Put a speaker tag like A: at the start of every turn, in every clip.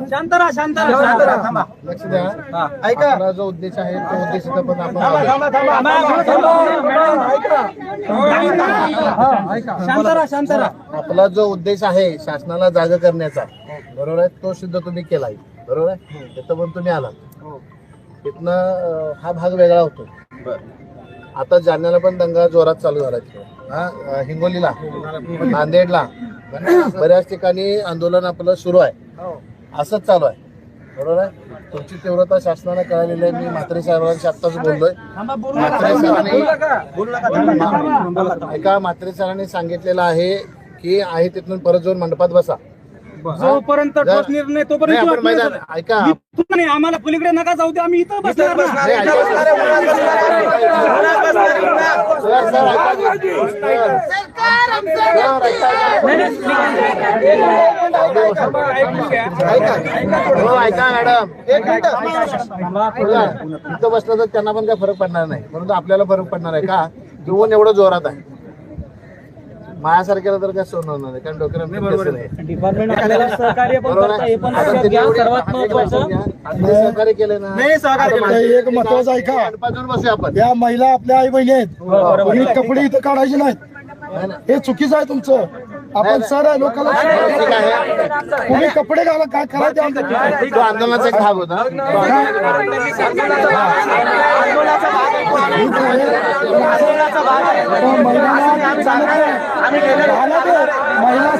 A: शांत राहा शांत राहा शांत राहा थांबा.
B: लक्ष द्या.
A: ऐका.
B: आपला जो उद्देश आहे तो उद्देश इथं पण आपण
A: थांबा थांबा शांत राहा शांत राहा
B: आपला जो उद्देश आहे शासनाला जागा करण्याचा बरोबर आहे? तो सिद्ध तुम्ही केलाय बरोबर आहे? तिथं पण तुम्ही आलात. तिथनं अं, हा भाग वेगळा होतो. आता जालन्याला पण दंगा जोरात चालू झाला. हा अं, हिंगोलीला नांदेडला. बऱ्याच ठिकाणी आंदोलन आपलं सुरू आहे. असंच चालू आहे. बरोबर आहे? तुमची तीव्रता शासनाला कळालेली आहे. मी म्हात्रे साहेबांशी आत्ताच बोललोय. म्हात्रे सरांनी एका म्हात्रे सरांनी सांगितलेलं आहे की आहे तिथून परत जाऊन मंडपात बसा.
A: जोपर्यंत ठोस निर्णय तोपर्यंत.
B: ऐका.
A: इथून नाही, आम्हाला पलीकडे नका जाऊ दे आम्ही इथं बसणार ना.
B: ऐका. हो ऐका मॅडम. बसलं तर त्यांना पण काय फरक पडणार नाही. परंतु आपल्याला फरक पडणार आहे का? ऊन एवढं जोरात आहे. माझ्यासारख्याला तर काय सहन होणार नाही कारण डोक्याला?
A: हे
B: सहकार्य केलं
C: एक महत्वाचं ऐका.
B: आपण.
C: या महिला आपल्या आई बहिणी आहेत
B: बरोबर.
C: तुम्ही कपडे इथं काढायचे नाहीत.
B: नाही, नाही.
C: हे चुकीचं आहे तुमचं. आपण सर आहे लोकांना
B: ठीक आहे.
C: तुम्ही कपडे घाला काय करायचे आमचं?
B: तो आंदोलनाचा एक भाग होता.
C: पण महिलांना. महिला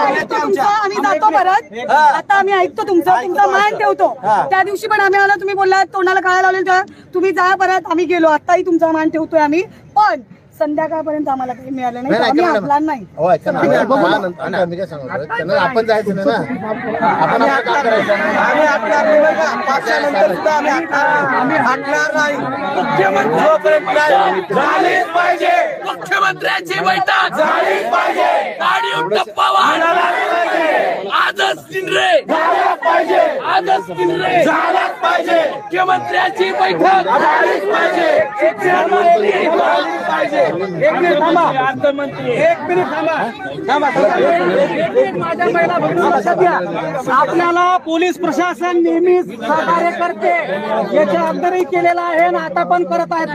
D: ऐकतो तुमचं आम्ही जातो परत. आता आम्ही ऐकतो तुमचं तुमचा मान ठेवतो. त्या दिवशी पण आम्ही आलो तुम्ही बोललात तोंडाला काय तेव्हा तुम्ही जा परत आम्ही गेलो. आताही तुमचा मान ठेवतोय आम्ही. पण संध्याकाळपर्यंत आम्हाला काही मिळालं नाही. आम्ही नाही.
B: हो ऐका ना महानंतर- ऐका, मी काय सांगतो? त्यांना आपण जायचं नाही ना. आपण आपलं काम करायचं
A: आम्ही हटणार नाही बरं का? पक्षानंतर सुद्धा आम्ही हटणार नाही. आम्ही हटणार नाही. जोपर्यंत नाही.
E: झालीच पाहिजे. मुख्यमंत्र्यांची बैठक. झालीच पाहिजे. किनरे पाहिजे. आजच किनरे झालाच पाहिजे. मुख्यमंत्र्यांची बैठक. झालीच पाहिजे. पाहिजे.
A: एक मिनिट थांबा. एक मिनिट थांबा. थांबा. माझ्या महिला भगिनी लक्षात घ्या. आपल्याला पोलीस प्रशासन नेहमीच सहकार्य करते. याच्या अगोदरही केलेलं आहे आणि आता पण करत आहेत.